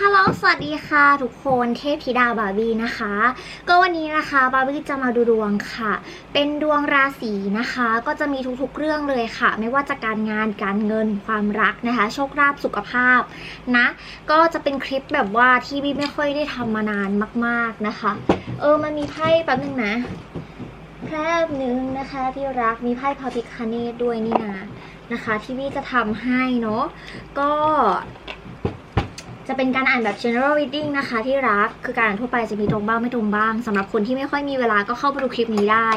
ฮัลโหล สวัสดีค่ะทุกคนเทพธิดาบาร์บี้นะคะ ก็วันนี้นะคะบาร์บี้จะมาดูดวงค่ะ เป็นดวงราศีนะคะ ก็จะมีทุกๆเรื่องเลยค่ะ ไม่ว่าจะการงานการเงินความรักนะคะ โชคลาภสุขภาพนะ ก็จะเป็นคลิปแบบว่าที่บี้ไม่ค่อยได้ทำมานานมาก ๆนะคะ เออมันมีไพ่แป๊บนึงนะแป๊บนึงนะคะที่รักมีไพ่พาพิคาเนตด้วยนี่นะนะคะ ที่บี้จะทำให้เนาะก็ จะเป็นการอ่านแบบ general reading นะคะที่รัก คือการอ่านทั่วไปจะมีตรงบ้างไม่ตรงบ้างสำหรับคนที่ไม่ค่อยมีเวลาก็เข้าไปดูคลิปนี้ได้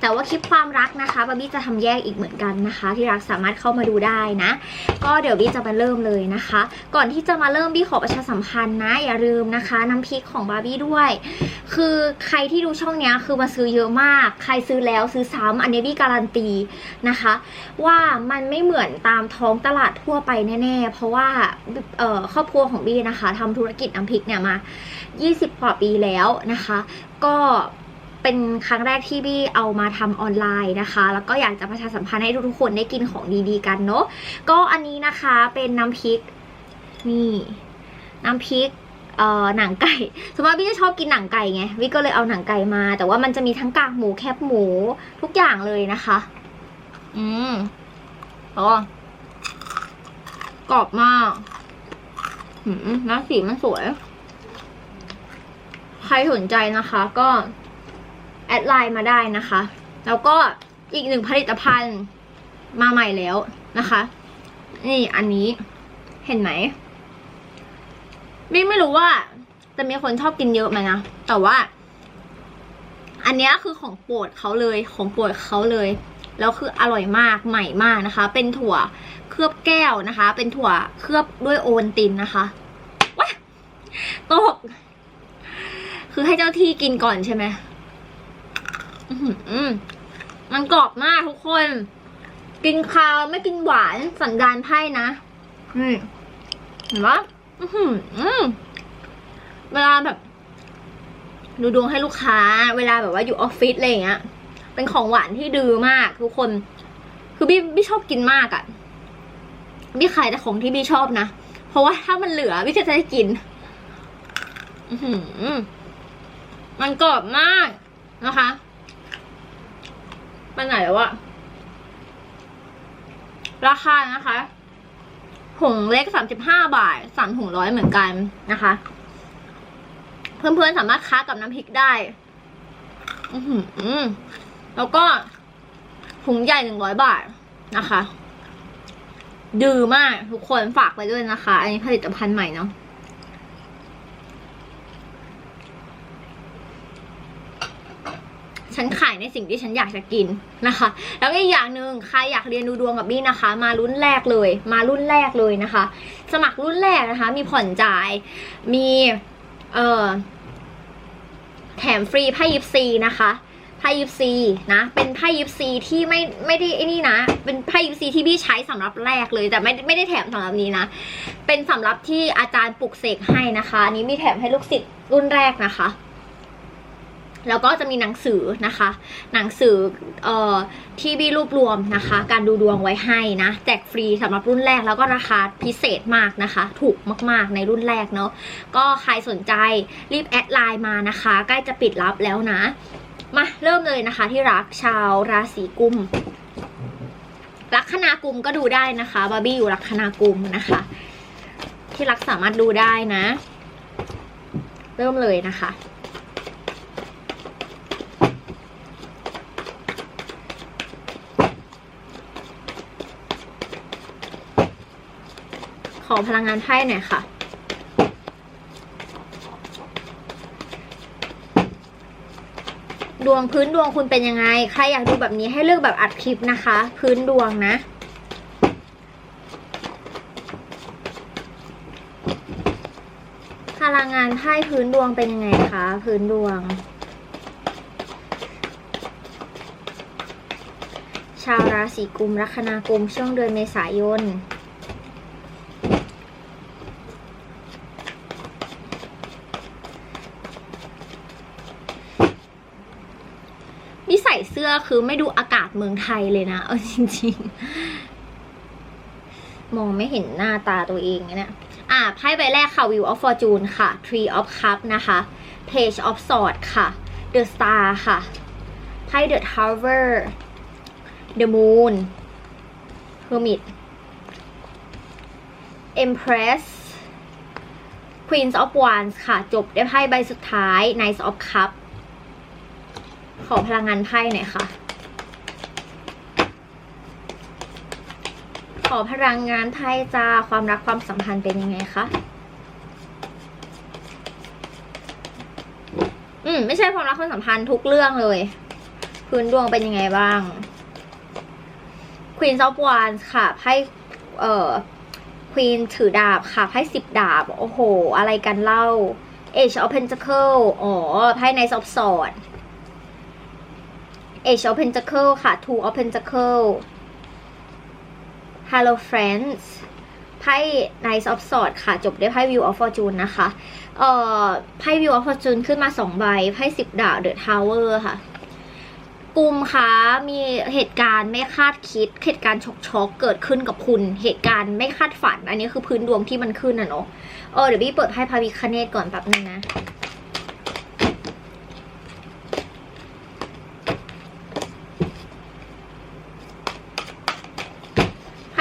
แต่ว่าคลิปความรักนะคะบาร์บี้จะทำแยกอีกเหมือนกันนะคะ ที่รักสามารถเข้ามาดูได้นะ ก็เดี๋ยวบี้จะมาเริ่มเลยนะคะ ก่อนที่จะมาเริ่มบี้ขอประชาสัมพันธ์นะอย่าลืมนะคะน้ำพริกของบาร์บี้ด้วย คือใครที่ดูช่องเนี้ยคือมาซื้อเยอะมาก ใครซื้อแล้วซื้อซ้ำอันนี้บี้การันตีนะคะ ว่ามันไม่เหมือนตามท้องตลาดทั่วไปแน่ๆ เพราะว่าเอ่อครอบครัวของบีนะคะทำธุรกิจน้ำพริกเนี่ยมา 20กว่าปีแล้วนะคะ ก็เป็นครั้งแรกที่บี้เอามาทำออนไลน์นะคะ แล้วก็อยากจะประชาสัมพันธ์ให้ทุกๆคนได้กินของดีๆกันเนาะก็อันนี้นะคะเป็นน้ำพริกนี่ น้ำพริกเอ่อหนังไก่สมมติพี่จะชอบกินหนังไก่ไงวิก็เลยเอาหนังไก่มา แต่ว่ามันจะมีทั้งกากหมูแคบหมูทุกอย่างเลยนะคะ อืมอ๋อกรอบมาก น้ำสีมันสวย ใครสนใจนะคะ ก็แอดไลน์มาได้นะคะ แล้วก็อีกหนึ่งผลิตภัณฑ์มาใหม่แล้วนะคะ นี่อันนี้เห็นไหมบิ๊กไม่รู้ว่าจะมีคนชอบกินเยอะไหมนะ แต่ว่า อันนี้คือของโปรดเขาเลย ของโปรดเขาเลย แล้วคืออร่อยมากใหม่มากนะคะ เป็นถั่วเคลือบแก้วนะคะ เป็นถั่วเคลือบด้วยโอวัลตินนะคะว้าตก คือให้เจ้าที่กินก่อนใช่ไหมอื้อหือมันกรอบมากทุกคน กินคาวไม่กินหวานสันดานไพ่นะนี่เห็นปะอื้อหือเวลาแบบ ดูดวงให้ลูกค้า เวลาแบบว่าอยู่ออฟฟิศอะไรอย่างเงี้ย เป็นของหวานที่ดื้อมากทุกคน คือบี้บี้ชอบกินมากอะ่ะบี้ขายแต่ของที่บี้ชอบนะ เพราะว่าถ้ามันเหลือบี้ก็จะได้กินอืมันกรอบมากนะคะไปไหนแล้วอะราคานะคะถุงเล็กสามสิบห้าบาทสามถุงร้อยเหมือนกันนะคะ เพื่อนๆสามารถค้ากับน้ำพริกได้ อือหือ แล้วก็ถุงใหญ่หนึ่งร้อยบาทนะคะ ดื้อมากทุกคนฝากไปด้วยนะคะ อันนี้ผลิตภัณฑ์ใหม่เนาะฉันขายในสิ่งที่ฉันอยากจะกินนะคะ แล้วก็อีกอย่างหนึ่งใครอยากเรียนดูดวงกับบี้นะคะ มารุ่นแรกเลย มารุ่นแรกเลยนะคะ สมัครรุ่นแรกนะคะ มีผ่อนจ่าย มีเอ่อแถมฟรีไพ่ยิปซีนะคะ ไพ่ยิปซีนะ เป็นไพ่ยิปซีที่ไม่ไม่ได้ไอ้นี่นะ เป็นไพ่ยิปซีที่พี่ใช้สำหรับแรกเลยแต่ไม่ไม่ได้แถมสำหรับนี้นะ เป็นสำหรับที่อาจารย์ปลุกเสกให้นะคะอันนี้มีแถมให้ลูกศิษย์รุ่นแรกนะคะ แล้วก็จะมีหนังสือนะคะ หนังสือเอ่อที่พี่รวบรวมนะคะ การดูดวงไว้ให้นะแจกฟรีสำหรับรุ่นแรกแล้วก็ราคาพิเศษมากนะคะ ถูกมากๆในรุ่นแรกเนาะก็ใครสนใจรีบแอดไลน์มานะคะ ใกล้จะปิดรับแล้วนะ มาเริ่มเลยนะคะที่รักชาวราศีกุมลัคนากุมก็ดูได้นะคะบาร์บี้อยู่ลัคนากุมนะคะ ที่รักสามารถดูได้นะ เริ่มเลยนะคะขอพลังงานไพ่หน่อยค่ะ ดวงพื้นดวงคุณเป็นยังไง ใครอยากดูแบบนี้ให้เลือกแบบอัดคลิปนะคะ พื้นดวงนะ พลังงานไพ่พื้นดวงเป็นยังไงคะ พื้นดวง ชาวราศีกุมลัคนากุมช่วงเดือนเมษายนใส่เสื้ อคือไม่ดูอากาศเมืองไทยเลยนะ เอาจริง ๆ มองไม่เห็นหน้าตาตัวเองนะเนี่ยอะไพ่ใบแรกค่ะ Wheel of Fortune ค่ะ Tree of Cup นะคะ Page of Sword ค่ะ The Star ค่ะไพ่ The Tower The Moon Hermit Empress Queen of Wands ค่ะ จบได้ไพ่ใบสุดท้าย Knight of Cup ข อพลังงานไพ่หน่อยค่ะ ขอพลังงานไพ่จ้าความรักความสัมพันธ์เป็นยังไงคะ อืมไม่ใช่ความรักความสัมพันธ์ทุกเรื่องเลย พื้นดวงเป็นยังไงบ้าง Queen of Wands ค่ะไพ่เอ่อ Queen ถือดาบค่ะไพ่สิบดาบ โอ้โห อะไรกันเล่า Age of Pentacle อ๋อไพ่ Knight of Swords Age of Pentacle ค่ะ Two of Pentacle Hello Friends ไพ่ Knight of Swords ค่ะ จบด้วยไพ่ View of Fortune นะคะ เอ่อ ไพ่ View of Fortune ขึ้นมาสองใบ ไพ่สิบดาบ The Tower ค่ะ กลุ่มคะมีเหตุการณ์ไม่คาดคิด เหตุการณ์ช็อกๆ เกิดขึ้นกับคุณ เหตุการณ์ไม่คาดฝัน อันนี้คือพื้นดวงที่มันขึ้นนะเนาะ เออเดี๋ยวพี่เปิดไพ่พาวิคเนตก่อนแป๊บนึงนะ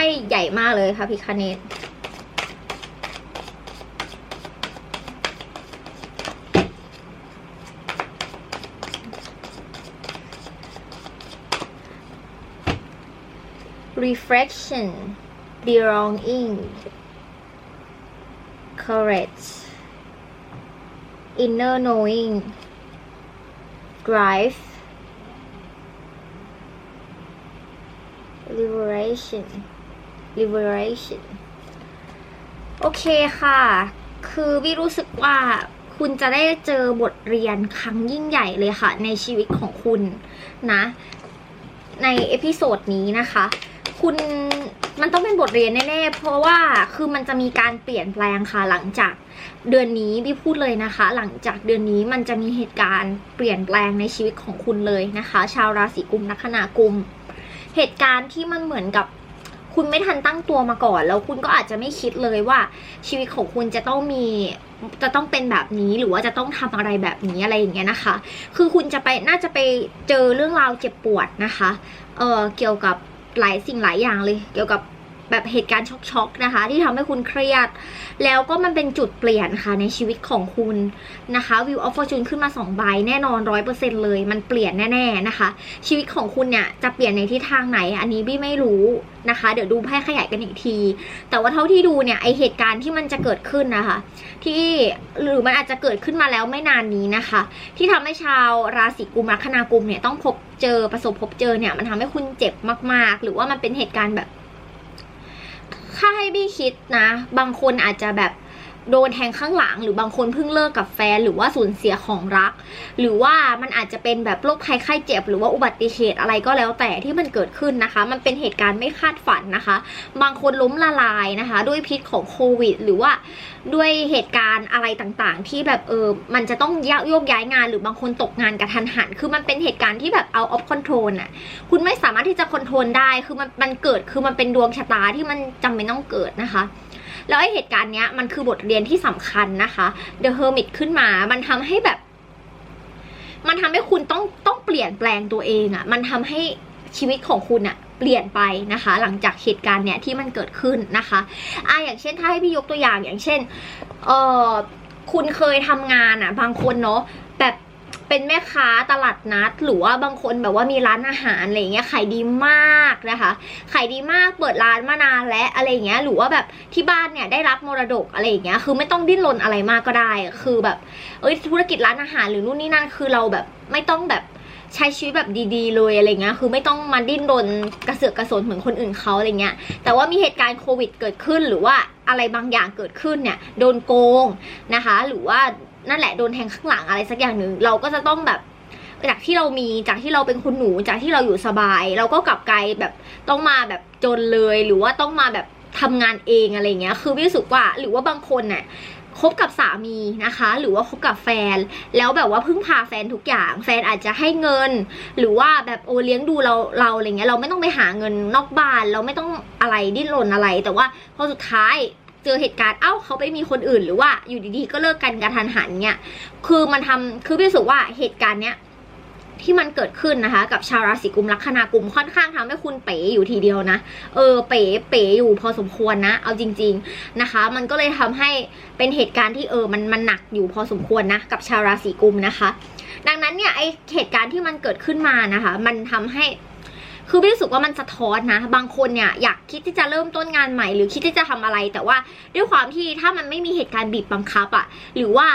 ไพ่ใหญ่มากเลยค่ะพิคเนต reflection belonging courage inner knowing drive liberation liberation โอเคค่ะ คือวิรู้สึกว่าคุณจะได้เจอบทเรียนครั้งยิ่งใหญ่เลยค่ะ ในชีวิตของคุณนะ ในเอพิโซดนี้นะคะ คุณมันต้องเป็นบทเรียนแน่ๆ เพราะว่าคือมันจะมีการเปลี่ยนแปลงค่ะหลังจากเดือนนี้พี่พูดเลยนะคะ หลังจากเดือนนี้มันจะมีเหตุการณ์เปลี่ยนแปลงในชีวิตของคุณเลยนะคะ ชาวราศีกุมลัคนากุม เหตุการณ์ที่มันเหมือนกับ คุณไม่ทันตั้งตัวมาก่อน แล้วคุณก็อาจจะไม่คิดเลยว่า ชีวิตของคุณจะต้องมีจะต้องเป็นแบบนี้หรือว่าจะต้องทำอะไรแบบนี้อะไรอย่างเงี้ยนะคะ คือคุณจะไปน่าจะไปเจอเรื่องราวเจ็บปวดนะคะ เออเกี่ยวกับหลายสิ่งหลายอย่างเลย เกี่ยวกับ แบบเหตุการณ์ช็อกๆนะคะ ที่ทำให้คุณเครียด แล้วก็มันเป็นจุดเปลี่ยนค่ะในชีวิตของคุณนะคะ View of Fortune ขึ้นมา2ใบแน่นอนร้อยเปอร์เซ็นเลย มันเปลี่ยนแน่ๆนะคะ ชีวิตของคุณเนี่ยจะเปลี่ยนในทิศทางไหน อันนี้บี้ไม่รู้นะคะ เดี๋ยวดูแพร่ขยายกันอีกที แต่ว่าเท่าที่ดูเนี่ยไอเหตุการณ์ที่มันจะเกิดขึ้นนะคะ ที่หรือมันอาจจะเกิดขึ้นมาแล้วไม่นานนี้นะคะ ที่ทำให้ชาวราศีกุมลัคนากุมเนี่ยต้องพบเจอประสบพบเจอเนี่ยมันทำให้คุณเจ็บมาก ๆ หรือว่ามันเป็นเหตุการณ์แบบ ถ้าให้บี้คิดนะ บางคนอาจจะแบบ โดนแทงข้างหลัง หรือบางคนเพิ่งเลิกกับแฟน หรือว่าสูญเสียของรัก หรือว่ามันอาจจะเป็นแบบโรคภัยไข้เจ็บ หรือว่าอุบัติเหตุอะไรก็แล้วแต่ที่มันเกิดขึ้นนะคะ มันเป็นเหตุการณ์ไม่คาดฝันนะคะ บางคนล้มละลายนะคะ ด้วยพิษของโควิด หรือว่าด้วยเหตุการณ์อะไรต่างๆ ที่แบบเออมันจะต้องโยกย้ายงาน หรือบางคนตกงานกระทันหัน คือมันเป็นเหตุการณ์ที่แบบ out of control อะคุณไม่สามารถที่จะคอนโทรลได้คือมันมันเกิดคือมันเป็นดวงชะตาที่มันจำเป็นต้องเกิดนะคะ แล้วไอเหตุการณ์เนี้ยมันคือบทเรียนที่สำคัญนะคะ The Hermit ขึ้นมา มันทำให้แบบ มันทำให้คุณต้องต้องเปลี่ยนแปลงตัวเองอะ่ะ มันทำให้ชีวิตของคุณอะ่ะเปลี่ยนไปนะคะ หลังจากเหตุการณ์เนี้ยที่มันเกิดขึ้นนะคะอะอย่างเช่นถ้าให้พี่ยกตัวอย่างอย่างเช่นเออคุณเคยทำงานอะ่ะ บางคนเนาะแบบ เป็นแม่ค้าตลาดนัด หรือว่าบางคนแบบว่ามีร้านอาหารอะไรเงี้ยขายดีมากนะคะขายดีมากเปิดร้านมานานและอะไรเงี้ยหรือว่าแบบที่บ้านเนี่ยได้รับมรดกอะไรเงี้ยคือไม่ต้องดิ้นรนอะไรมากก็ได้ คือแบบเอ้ยธุรกิจร้านอาหารหรือนู่นนี่นั่นคือเราแบบไม่ต้องแบบใช้ชีวิตแบบดีๆ เลยอะไรเงี้ย คือไม่ต้องมาดิ้นรนกระเสือกกระสนเหมือนคนอื่นเขาอะไรเงี้ย แต่ว่ามีเหตุการณ์โควิดเกิดขึ้นหรือว่าอะไรบางอย่างเกิดขึ้นเนี่ย โดนโกงนะคะ หรือว่า นั่นแหละโดนแทงข้างหลังอะไรสักอย่างหนึ่งเราก็จะต้องแบบจากที่เรามีจากที่เราเป็นคุณหนูจากที่เราอยู่สบาย เราก็กลับกลายแบบต้องมาแบบจนเลยหรือว่าต้องมาแบบทำงานเองอะไรเงี้ย คือรู้สึกว่าหรือว่าบางคนเนี่ยคบกับสามีนะคะ หรือว่าคบกับแฟน แล้วแบบว่าพึ่งพาแฟนทุกอย่าง แฟนอาจจะให้เงิน หรือว่าแบบโอเลี้ยงดูเราเราอะไรเงี้ยเราไม่ต้องไปหาเงินนอกบ้าน เราไม่ต้องอะไรดิ้นรนอะไร แต่ว่าพอสุดท้าย เจอเหตุการณ์เอ้าเขาไปมีคนอื่นหรือว่าอยู่ดีๆ ก็เลิกกันกระทันหันเนี่ยคือมันทำคือพี่รู้สึกว่าเหตุการณ์เนี้ยที่มันเกิดขึ้นนะคะ กับชาวราศีกุมลัคนากลุ่มค่อนข้างทำให้คุณเป๋อยู่ทีเดียวนะ เออเป๋เป๋อยู่พอสมควรนะ เอาจริง ๆนะคะ มันก็เลยทำให้เป็นเหตุการณ์ที่เออมันมันหนักอยู่พอสมควรนะ กับชาวราศีกุมนะคะ ดังนั้นเนี่ยไอเหตุการณ์ที่มันเกิดขึ้นมานะคะ มันทำให้ คือพี่รู้สึกว่ามันสะท้อนนะ บางคนเนี่ยอยากคิดที่จะเริ่มต้นงานใหม่ หรือคิดที่จะทำอะไร แต่ว่าด้วยความที่ถ้ามันไม่มีเหตุการณ์บีบบังคับอะหรือว่า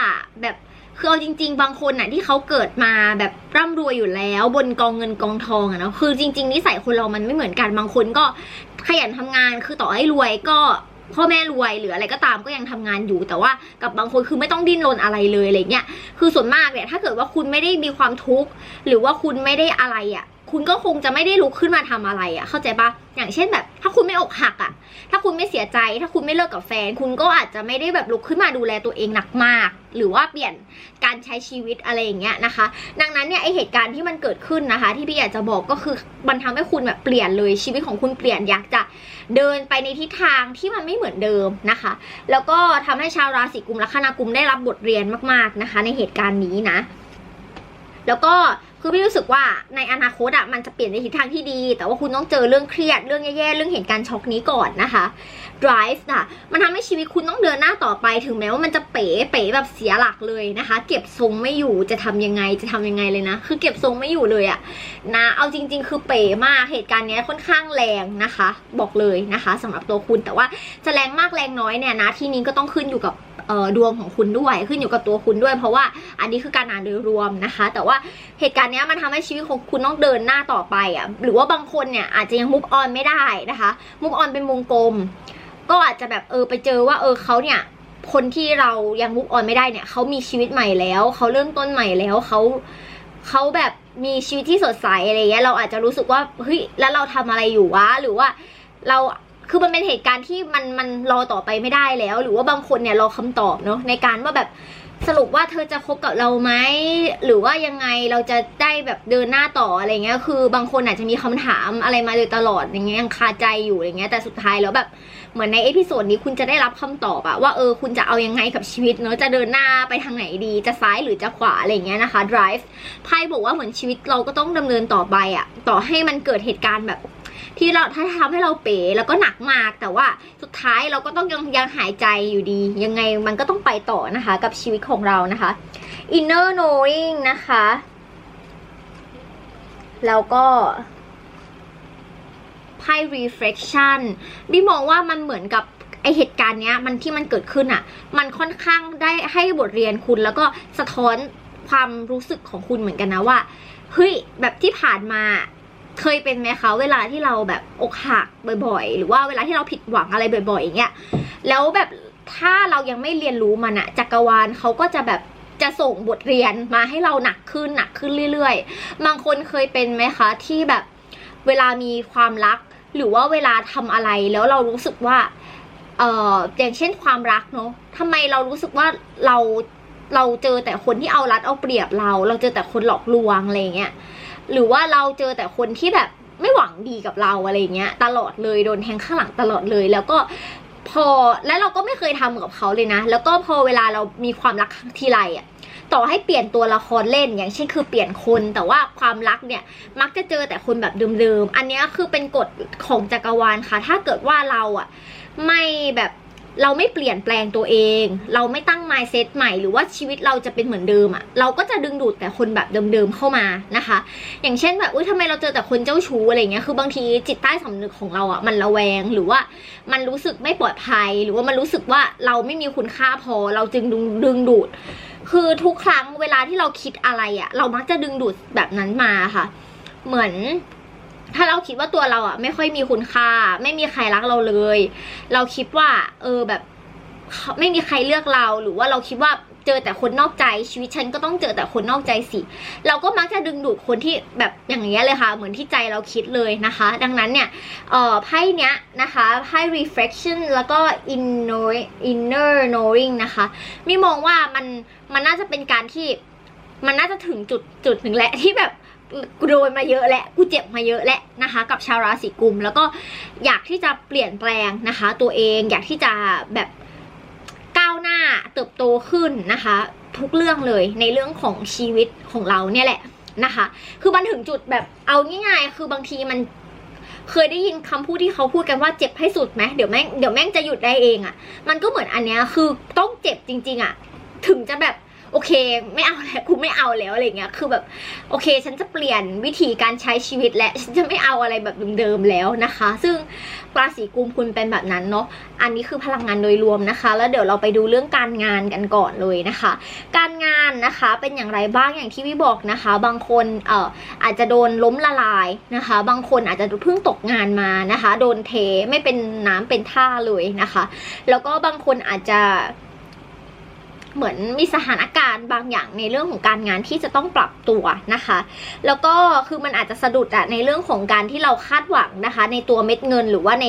แบบคือเอาจริง ๆ บางคนน่ะที่เขาเกิดมาแบบร่ำรวยอยู่แล้ว บนกองเงินกองทองอะเนาะคือจริง ๆ นิสัยคนเรามันไม่เหมือนกันบางคนก็ขยันทำงานคือต่อให้รวยก็พ่อแม่รวยหรืออะไรก็ตามก็ยังทำงานอยู่ แต่ว่ากับบางคนคือไม่ต้องดิ้นรนอะไรเลยอะไรเงี้ยคือส่วนมากเนี่ยถ้าเกิดว่าคุณไม่ได้มีความทุกข์หรือว่าคุณไม่ได้อะไรอะ คุณก็คงจะไม่ได้ลุกขึ้นมาทำอะไรอะ่ะ เข้าใจปะอย่างเช่นแบบ ถ้าคุณไม่อกหักอะ่ะ ถ้าคุณไม่เสียใจ ถ้าคุณไม่เลิกกับแฟน คุณก็อาจจะไม่ได้แบบลุกขึ้นมาดูแลตัวเองหนักมาก หรือว่าเปลี่ยนการใช้ชีวิตอะไรอย่างเงี้ยนะคะ ดังนั้นเนี่ยไอเหตุการณ์ที่มันเกิดขึ้นนะคะ ที่พี่อยากจะบอกก็คือมันทำให้คุณแบบเปลี่ยนเลยชีวิตของคุณเปลี่ยนอยากจะเดินไปในทิศทางที่มันไม่เหมือนเดิมนะคะ แล้วก็ทำให้ชาวราศีกุมและคณากุมได้รับบทเรียนมาก ๆนะคะ ในเหตุการณ์นี้นะ แล้วก็ คือพี่รู้สึกว่าในอนาคตอะมันจะเปลี่ยนในทิศทางที่ดี แต่ว่าคุณต้องเจอเรื่องเครียดเรื่องแย่ๆเรื่องเหตุการณ์ช็อกนี้ก่อนนะคะ drive อะมันทำให้ชีวิตคุณต้องเดินหน้าต่อไปถึงแม้ว่ามันจะเป๋เป๋แบบเสียหลักเลยนะคะ เก็บทรงไม่อยู่จะทำยังไงจะทำยังไงเลยนะ คือเก็บทรงไม่อยู่เลยอะนะเอาจริง ๆ คือเป๋มากเหตุการณ์เนี้ยค่อนข้างแรงนะคะ บอกเลยนะคะสำหรับตัวคุณแต่ว่าจะแรงมากแรงน้อยเนี่ยนะที่นี้ก็ต้องขึ้นอยู่กับ ดวงของคุณด้วยขึ้นอยู่กับตัวคุณด้วย เพราะว่าอันนี้คือการอ่านโดยรวมนะคะ แต่ว่าเหตุการณ์นี้มันทำให้ชีวิตของคุณต้องเดินหน้าต่อไปอะหรือว่าบางคนเนี่ยอาจจะยังมุกออนไม่ได้นะคะมุกออนเป็นวงกลม ก็อาจจะแบบเออไปเจอว่าเออเขาเนี่ยคนที่เรายังมุกออนไม่ได้เนี่ยเขามีชีวิตใหม่แล้วเขาเริ่มต้นใหม่แล้วเขาเขาแบบมีชีวิตที่สดใสอะไรเงี้ยเราอาจจะรู้สึกว่าเฮ้ยแล้วเราทำอะไรอยู่วะหรือว่าเรา คือมันเป็นเหตุการณ์ที่มันมันรอต่อไปไม่ได้แล้ว หรือว่าบางคนเนี่ยรอคำตอบเนาะในการว่าแบบสรุปว่าเธอจะคบกับเราไหมหรือว่ายังไงเราจะได้แบบเดินหน้าต่ออะไรเงี้ย คือบางคนอาจจะมีคำถามอะไรมาโดยตลอดอย่างเงี้ยยังคาใจอยู่อย่างเงี้ยแต่สุดท้ายแล้วแบบเหมือนในเอพิโซดนี้คุณจะได้รับคำตอบอะว่าเออคุณจะเอายังไงกับชีวิตเนอะจะเดินหน้าไปทางไหนดีจะซ้ายหรือจะขวาอะไรเงี้ยนะคะ drive ไพ่บอกว่าเหมือนชีวิตเราก็ต้องดำเนินต่อไปอะต่อให้มันเกิดเหตุการณ์แบบ ที่เราถ้าทำให้เราเป๋แล้วก็หนักมาก แต่ว่าสุดท้ายเราก็ต้องยังยังหายใจอยู่ดี ยังไงมันก็ต้องไปต่อนะคะ กับชีวิตของเรานะคะ inner knowing นะคะ แล้วก็ไพ่ reflection บี้มองว่ามันเหมือนกับไอเหตุการณ์เนี้ยมันที่มันเกิดขึ้นอะ่ะ มันค่อนข้างได้ให้บทเรียนคุณ แล้วก็สะท้อนความรู้สึกของคุณเหมือนกันนะว่าเฮ้ยแบบที่ผ่านมา เคยเป็นไหมคะเวลาที่เราแบบอกหักบ่อย ๆ หรือว่าเวลาที่เราผิดหวังอะไรบ่อยๆอย่างเงี้ยแล้วแบบถ้าเรายังไม่เรียนรู้มันอะจักรวาลเขาก็จะแบบจะส่งบทเรียนมาให้เราหนักขึ้นหนักขึ้นเรื่อยๆ บางคนเคยเป็นไหมคะที่แบบเวลามีความรัก หรือว่าเวลาทำอะไรแล้วเรารู้สึกว่าเอ่ออย่างเช่นความรักเนาะทำไมเรารู้สึกว่าเราเราเจอแต่คนที่เอารัดเอาเปรียบเรา เราเจอแต่คนหลอกลวงอะไรเงี้ย หรือว่าเราเจอแต่คนที่แบบไม่หวังดีกับเราอะไรเงี้ยตลอดเลยโดนแทงข้างหลังตลอดเลย แล้วก็พอและเราก็ไม่เคยทำกับเขาเลยนะ แล้วก็พอเวลาเรามีความรักทีไรอะต่อให้เปลี่ยนตัวละครเล่นอย่างเช่นคือเปลี่ยนคนแต่ว่าความรักเนี่ยมักจะเจอแต่คนแบบเดิมๆอันนี้คือเป็นกฎของจักรวาลค่ะ ถ้าเกิดว่าเราอะไม่แบบ เราไม่เปลี่ยนแปลงตัวเอง เราไม่ตั้ง mindset ใหม่หรือว่าชีวิตเราจะเป็นเหมือนเดิมอะเราก็จะดึงดูดแต่คนแบบเดิมๆเข้ามานะคะ อย่างเช่นแบบอุ้ยทำไมเราเจอแต่คนเจ้าชู้อะไรเงี้ยคือบางทีจิตใต้สำนึกของเราอะมันระแวงหรือว่ามันรู้สึกไม่ปลอดภัย หรือว่ามันรู้สึกว่าเราไม่มีคุณค่าพอ เราจึงดึงดึงดูด คือทุกครั้งเวลาที่เราคิดอะไรอะเรามักจะดึงดูดแบบนั้นมาค่ะ เหมือน ถ้าเราคิดว่าตัวเราอะไม่ค่อยมีคุณค่า ไม่มีใครรักเราเลย เราคิดว่า เออแบบไม่มีใครเลือกเราหรือว่าเราคิดว่าเจอแต่คนนอกใจชีวิตฉันก็ต้องเจอแต่คนนอกใจสิ เราก็มักจะดึงดูดคนที่แบบอย่างเงี้ยเลยค่ะ เหมือนที่ใจเราคิดเลยนะคะ ดังนั้นเนี่ยเอ่อไพ่เนี้ยนะคะไพ่ reflection แล้วก็ inner inner knowing นะคะมีมองว่ามันมันน่าจะเป็นการที่มันน่าจะถึงจุดจุดหนึ่งแหละที่แบบ กูโดนมาเยอะและกูเจ็บมาเยอะและนะคะ กับชาวราศีกุม แล้วก็อยากที่จะเปลี่ยนแปลงนะคะ ตัวเองอยากที่จะแบบก้าวหน้าเติบโตขึ้นนะคะ ทุกเรื่องเลยในเรื่องของชีวิตของเราเนี่ยแหละนะคะ คือมันถึงจุดแบบเอาง่ายๆคือบางทีมันเคยได้ยินคำพูดที่เขาพูดกันว่าเจ็บให้สุดไหมเดี๋ยวแม่งเดี๋ยวแม่งจะหยุดได้เองอะ่ะ มันก็เหมือนอันเนี้ยคือต้องเจ็บจริง ๆอะ่ะ ถึงจะแบบ โอเค ไม่เอาแล้วกูไม่เอาแล้วอะไรเงี้ยคือแบบโอเค ฉันจะเปลี่ยนวิธีการใช้ชีวิตและฉันจะไม่เอาอะไรแบบเดิมๆแล้วนะคะ ซึ่งราศีกุมคุณเป็นแบบนั้นเนาะอันนี้คือพลังงานโดยรวมนะคะ แล้วเดี๋ยวเราไปดูเรื่องการงานกันก่อนเลยนะคะ การงานนะคะเป็นอย่างไรบ้างอย่างที่วิบอกนะคะ บางคนเอ่ออาจจะโดนล้มละลายนะคะ บางคนอาจจะเพิ่งตกงานมานะคะ โดนเทไม่เป็นน้ำเป็นท่าเลยนะคะ แล้วก็บางคนอาจจะ เหมือนมีสถานการณ์บางอย่างในเรื่องของการงานที่จะต้องปรับตัวนะคะ แล้วก็คือมันอาจจะสะดุดอะในเรื่องของการที่เราคาดหวังนะคะ ในตัวเม็ดเงินหรือว่าใน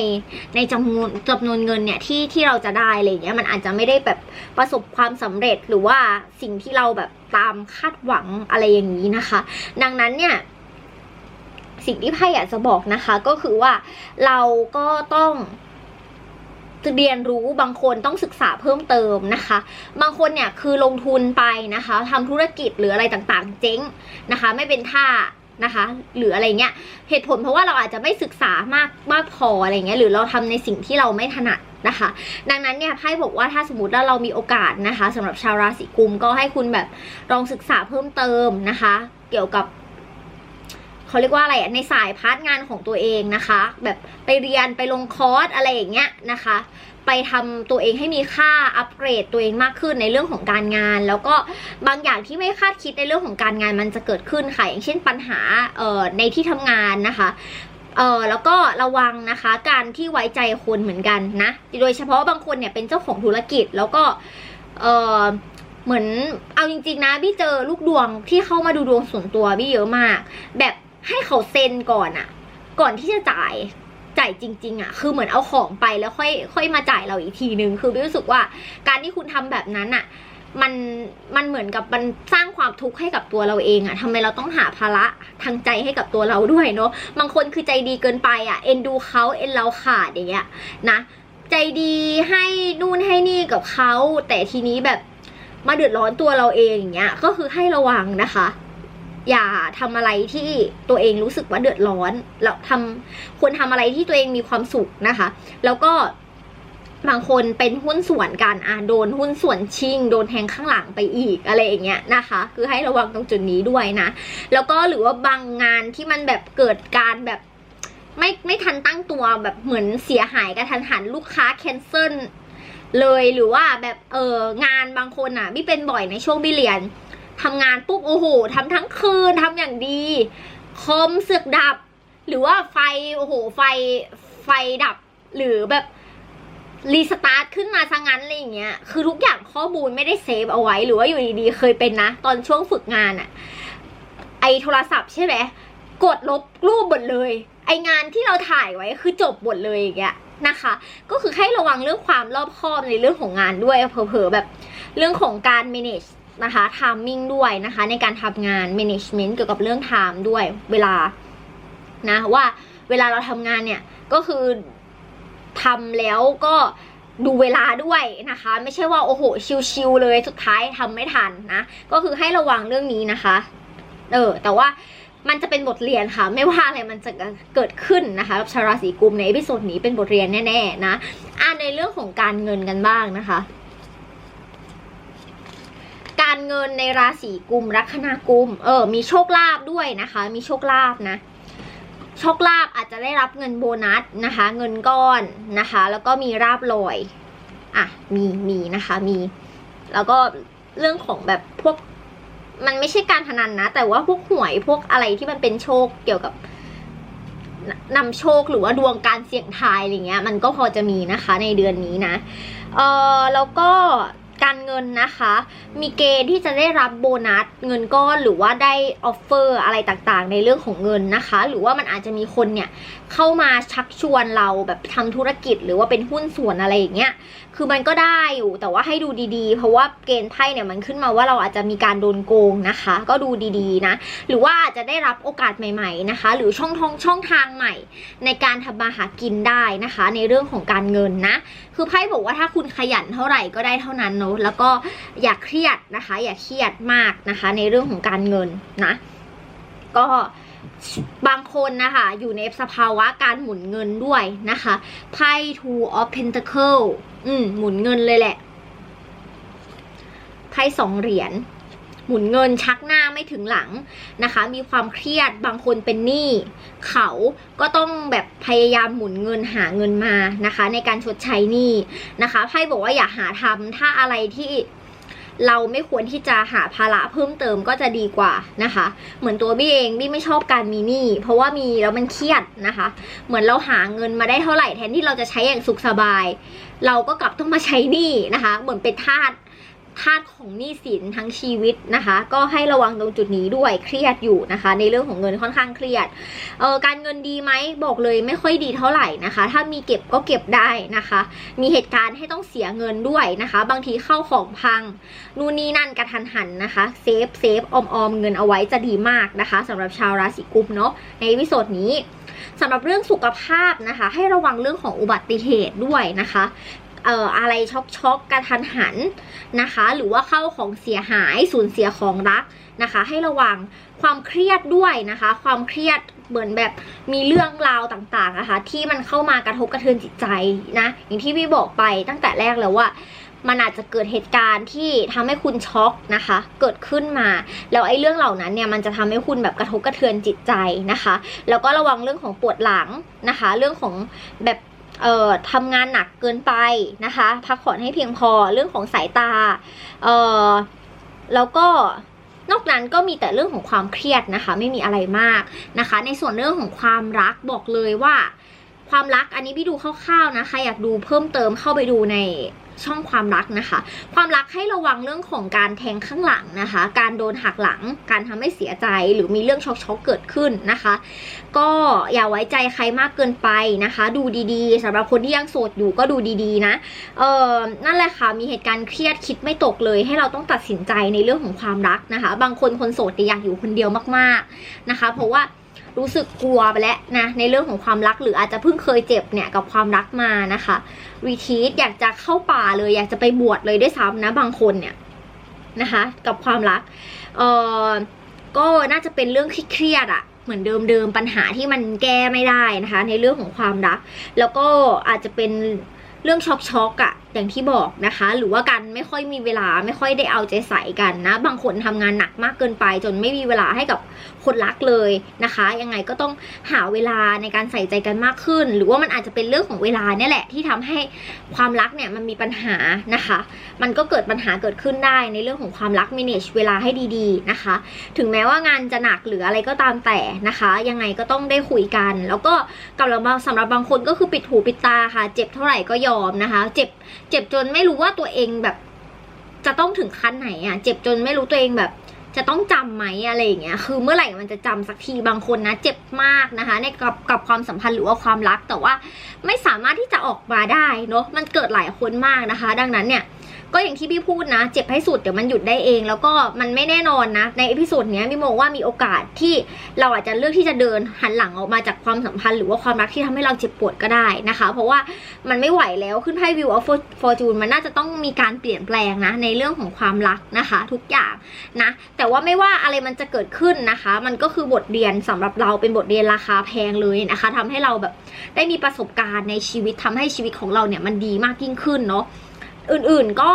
ในจำนวนจำนวนเงินเนี่ยที่ที่เราจะได้อะไรเงี้ยมันอาจจะไม่ได้แบบประสบความสำเร็จหรือว่าสิ่งที่เราแบบตามคาดหวังอะไรอย่างนี้นะคะ ดังนั้นเนี่ยสิ่งที่ไพ่อยากจะบอกนะคะก็คือว่าเราก็ต้อง เรียนรู้บางคนต้องศึกษาเพิ่มเติมนะคะ บางคนเนี่ยคือลงทุนไปนะคะทำธุรกิจหรืออะไรต่างๆ เจ๊งนะคะ ไม่เป็นท่านะคะหรืออะไรเงี้ยเหตุผลเพราะว่าเราอาจจะไม่ศึกษามากมากพออะไรเงี้ยหรือเราทำในสิ่งที่เราไม่ถนัดนะคะ ดังนั้นเนี่ยไพ่บอกว่าถ้าสมมติว่าเรามีโอกาสนะคะสำหรับชาวราศีกุมก็ให้คุณแบบลองศึกษาเพิ่มเติมนะคะ เกี่ยวกับ เขาเรียกว่าอะไรอะในสายพาร์ทงานของตัวเองนะคะ แบบไปเรียนไปลงคอร์สอะไรอย่างเงี้ยนะคะ ไปทำตัวเองให้มีค่าอัปเกรดตัวเองมากขึ้นในเรื่องของการงาน แล้วก็บางอย่างที่ไม่คาดคิดในเรื่องของการงานมันจะเกิดขึ้นค่ะอย่างเช่นปัญหาเอ่อในที่ทำงานนะคะเออแล้วก็ระวังนะคะการที่ไว้ใจคนเหมือนกันนะโดยเฉพาะบางคนเนี่ยเป็นเจ้าของธุรกิจแล้วก็เออเหมือนเอาจริงๆนะ พี่เจอลูกดวงที่เข้ามาดูดวงส่วนตัวพี่เยอะมาก แบบ ให้เขาเซ็นก่อนอะก่อนที่จะจ่ายจ่ายจริง ๆอะคือเหมือนเอาของไปแล้วค่อยค่อยมาจ่ายเราอีกทีนึงคือรู้สึกว่าการที่คุณทำแบบนั้นอะมันมันเหมือนกับมันสร้างความทุกข์ให้กับตัวเราเองอะทำไมเราต้องหาภาระทางใจให้กับตัวเราด้วยเนาะบางคนคือใจดีเกินไปอะเอ็นดูเขาเอ็นเราขาดอย่างเงี้ยนะใจดีให้นู่นให้นี่กับเขาแต่ทีนี้แบบมาเดือดร้อนตัวเราเองอย่างเงี้ยก็คือให้ระวังนะคะ อย่าทำอะไรที่ตัวเองรู้สึกว่าเดือดร้อนแล้วทำควรทำอะไรที่ตัวเองมีความสุขนะคะ แล้วก็บางคนเป็นหุ้นส่วนกันอะโดนหุ้นส่วนชิง โดนแทงข้างหลังไปอีกอะไรอย่างเงี้ยนะคะ คือให้ระวังตรงจุดนี้ด้วยนะ แล้วก็หรือว่าบางงานที่มันแบบเกิดการแบบไม่ไม่ทันตั้งตัวแบบเหมือนเสียหายกระทันหันลูกค้าแคนเซิลเลยหรือว่าแบบเอองานบางคนอะพี่เป็นบ่อยในช่วงพี่เรียน ทำงานปุ๊บโอ้โหทำทั้งคืนทำอย่างดี คอมเสือกดับ หรือว่าไฟโอ้โหไฟไฟดับ หรือแบบรีสตาร์ทขึ้นมาซะงั้นอะไรอย่างเงี้ย คือทุกอย่างข้อมูลไม่ได้เซฟเอาไว้ หรือว่าอยู่ดีๆ เคยเป็นนะ ตอนช่วงฝึกงานอะไอโทรศัพท์ใช่ไหมกดลบรูปหมดเลย ไองานที่เราถ่ายไว้คือจบหมดเลยอย่างเงี้ยนะคะ ก็คือให้ระวังเรื่องความรอบคอบในเรื่องของงานด้วยเผลอๆแบบเรื่องของการ manage นะคะ timing ด้วยนะคะ ในการทำงาน management เกี่ยวกับเรื่อง time ด้วยเวลานะว่าเวลาเราทำงานเนี่ยก็คือทำแล้วก็ดูเวลาด้วยนะคะ ไม่ใช่ว่าโอ้โหชิวๆเลยสุดท้ายทำไม่ทันนะ ก็คือให้ระวังเรื่องนี้นะคะเออแต่ว่ามันจะเป็นบทเรียนค่ะ ไม่ว่าอะไรมันจะเกิดขึ้นนะคะกับชาวราศีกุมในเอพิโซดนี้เป็นบทเรียนแน่ๆนะอ่าในเรื่องของการเงินกันบ้างนะคะ การเงินในราศีกุมลัคนากุม เออ มีโชคลาภด้วยนะคะ มีโชคลาภนะ โชคลาภอาจจะได้รับเงินโบนัสนะคะ เงินก้อนนะคะ แล้วก็มีราบลอย อะ มี มีนะคะ มี แล้วก็เรื่องของแบบพวก มันไม่ใช่การพนันนะ แต่ว่าพวกหวย พวกอะไรที่มันเป็นโชคเกี่ยวกับนนำโชคหรือว่าดวงการเสี่ยงทายอะไรเงี้ย มันก็พอจะมีนะคะในเดือนนี้นะ เออแล้วก็ การเงินนะคะ มีเกณฑ์ที่จะได้รับโบนัสเงินก้อนหรือว่าได้ออฟเฟอร์อะไรต่างๆ ในเรื่องของเงินนะคะ หรือว่ามันอาจจะมีคนเนี่ย เข้ามาชักชวนเราแบบทำธุรกิจหรือว่าเป็นหุ้นส่วนอะไรอย่างเงี้ย คือมันก็ได้อยู่แต่ว่าให้ดูดีๆ เพราะว่าเกณฑ์ไพ่เนี่ยมันขึ้นมาว่าเราอาจจะมีการโดนโกงนะคะ ก็ดูดีๆนะ หรือว่าอาจจะได้รับโอกาสใหม่ ๆนะคะ หรือช่องทางช่องทางใหม่ ในการทำมาหากินได้นะคะ ในเรื่องของการเงินนะ คือไพ่บอกว่าถ้าคุณขยันเท่าไหร่ก็ได้เท่านั้นเนอะแล้วก็อย่าเครียดนะคะ อย่าเครียดมากนะคะ ในเรื่องของการเงินนะ ก็ บางคนนะคะ อยู่ในสภาวะการหมุนเงินด้วยนะคะไพ่ two of pentacle อืมหมุนเงินเลยแหละไพ่สองเหรียญหมุนเงินชักหน้าไม่ถึงหลังนะคะ มีความเครียดบางคนเป็นหนี้เขาก็ต้องแบบพยายามหมุนเงินหาเงินมานะคะ ในการชดใช้หนี้นะคะไพ่บอกว่าอย่าหาทำถ้าอะไรที่ เราไม่ควรที่จะหาภาระเพิ่มเติมก็จะดีกว่านะคะ เหมือนตัวบี้เองบี้ไม่ชอบการมีหนี้เพราะว่ามีแล้วมันเครียดนะคะ เหมือนเราหาเงินมาได้เท่าไหร่แทนที่เราจะใช้อย่างสุขสบาย เราก็กลับต้องมาใช้หนี้นะคะ เหมือนเป็นทาส ทาสของหนี้สินทั้งชีวิตนะคะ ก็ให้ระวังตรงจุดนี้ด้วยเครียดอยู่นะคะ ในเรื่องของเงินค่อนข้างเครียดเออการเงินดีไหมบอกเลยไม่ค่อยดีเท่าไหร่นะคะ ถ้ามีเก็บก็เก็บได้นะคะ มีเหตุการณ์ให้ต้องเสียเงินด้วยนะคะ บางทีเข้าของพังนู่นนี่นั่นกระทันหันนะคะเซฟเซฟออมออมเงินเอาไว้จะดีมากนะคะสำหรับชาวราศีกุมเนาะในวิดีโอนี้สำหรับเรื่องสุขภาพนะคะ ให้ระวังเรื่องของอุบัติเหตุด้วยนะคะ เอ่ออะไรช็อกช็อกกระทันหันนะคะ หรือว่าเข้าของเสียหายสูญเสียของรักนะคะ ให้ระวังความเครียดด้วยนะคะ ความเครียดเหมือนแบบมีเรื่องราวต่างๆนะคะ ที่มันเข้ามากระทบกระเทือนจิตใจนะอย่างที่พี่บอกไปตั้งแต่แรกแล้วว่ามันอาจจะเกิดเหตุการณ์ที่ทำให้คุณช็อกนะคะ เกิดขึ้นมา แล้วไอ้เรื่องเหล่านั้นเนี่ยมันจะทำให้คุณแบบกระทบกระเทือนจิตใจนะคะ แล้วก็ระวังเรื่องของปวดหลังนะคะ เรื่องของแบบ เอ่อทำงานหนักเกินไปนะคะ พักผ่อนให้เพียงพอเรื่องของสายตาเอ่อแล้วก็นอกนั้นก็มีแต่เรื่องของความเครียดนะคะ ไม่มีอะไรมากนะคะ ในส่วนเรื่องของความรักบอกเลยว่า ความรักอันนี้พี่ดูคร่าวๆนะคะ อยากดูเพิ่มเติมเข้าไปดูใน ช่องความรักนะคะ ความรักให้ระวังเรื่องของการแทงข้างหลังนะคะ การโดนหักหลัง การทำให้เสียใจหรือมีเรื่องช็อกๆเกิดขึ้นนะคะ ก็อย่าไว้ใจใครมากเกินไปนะคะ ดูดีๆสำหรับคนที่ยังโสดอยู่ก็ดูดีๆนะเออนั่นแหละค่ะมีเหตุการณ์เครียดคิดไม่ตกเลยให้เราต้องตัดสินใจในเรื่องของความรักนะคะ บางคนคนโสดอยากอยู่คนเดียวมากๆนะคะ เพราะว่า รู้สึกกลัวไปแล้วนะในเรื่องของความรักหรืออาจจะเพิ่งเคยเจ็บเนี่ยกับความรักมานะคะรีทีสอยากจะเข้าป่าเลยอยากจะไปบวชเลยด้วยซ้ำนะบางคนเนี่ยนะคะกับความรักเออก็น่าจะเป็นเรื่องเครียดอะเหมือนเดิมๆปัญหาที่มันแก้ไม่ได้นะคะ ในเรื่องของความรัก แล้วก็อาจจะเป็นเรื่องช็อกช็อกๆอะอย่างที่บอกนะคะ หรือว่าการไม่ค่อยมีเวลาไม่ค่อยได้เอาใจใส่กันนะ บางคนทำงานหนักมากเกินไป จนไม่มีเวลาให้กับคนรักเลยนะคะ ยังไงก็ต้องหาเวลาในการใส่ใจกันมากขึ้น หรือว่ามันอาจจะเป็นเรื่องของเวลาเนี่ยแหละที่ทำให้ความรักเนี่ยมันมีปัญหานะคะ มันก็เกิดปัญหาเกิดขึ้นได้ในเรื่องของความรัก manage เวลาให้ดีๆนะคะ ถึงแม้ว่างานจะหนักหรืออะไรก็ตามแต่นะคะ ยังไงก็ต้องได้คุยกัน แล้วก็กับเราสำหรับบางคนก็คือปิดหูปิดตาค่ะ เจ็บเท่าไหร่ก็ยอมนะคะ เจ็บ เจ็บจนไม่รู้ว่าตัวเองแบบ จะต้องถึงขั้นไหนอะ เจ็บจนไม่รู้ตัวเองแบบ จะต้องจำไหมอะไรอย่างเงี้ย คือเมื่อไหร่มันจะจำสักทีบางคนนะ เจ็บมากนะคะ ในกับกับความสัมพันธ์หรือว่าความรักแต่ว่าไม่สามารถที่จะออกมาได้เนาะมันเกิดหลายคนมากนะคะ ดังนั้นเนี่ย ก็อย่างที่พี่พูดนะ เจ็บให้สุดเดี๋ยวมันหยุดได้เอง แล้วก็มันไม่แน่นอนนะ ในเอพิโซดเนี้ยพี่มองว่ามีโอกาสที่เราอาจจะเลือกที่จะเดินหันหลังออกมาจากความสัมพันธ์หรือว่าความรักที่ทำให้เราเจ็บปวดก็ได้นะคะ เพราะว่ามันไม่ไหวแล้วขึ้นไพ่วิวออฟฟอร์จูนมันน่าจะต้องมีการเปลี่ยนแปลงนะ ในเรื่องของความรักนะคะ ทุกอย่างนะ แต่ว่าไม่ว่าอะไรมันจะเกิดขึ้นนะคะ มันก็คือบทเรียนสำหรับเราเป็นบทเรียนราคาแพงเลยนะคะทำให้เราแบบได้มีประสบการณ์ในชีวิตทำให้ชีวิตของเราเนี่ยมันดีมากยิ่งขึ้นเนาะ อื่นๆก็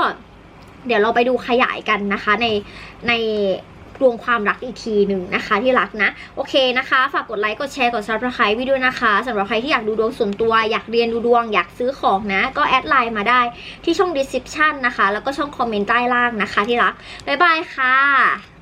เดี๋ยวเราไปดูขยายกันนะคะในในดวงความรักอีกทีหนึ่งนะคะที่รักนะ โอเคนะคะ ฝากกดไลค์กดแชร์กดซับสไครต์วิดีโอนะคะสำหรับใครที่อยากดูดวงส่วนตัวอยากเรียนดูดวงอยากซื้อของนะ ก็แอดไลน์มาได้ที่ช่อง description นะคะ แล้วก็ช่องคอมเมนต์ใต้ล่างนะคะที่รัก บ๊ายบายค่ะ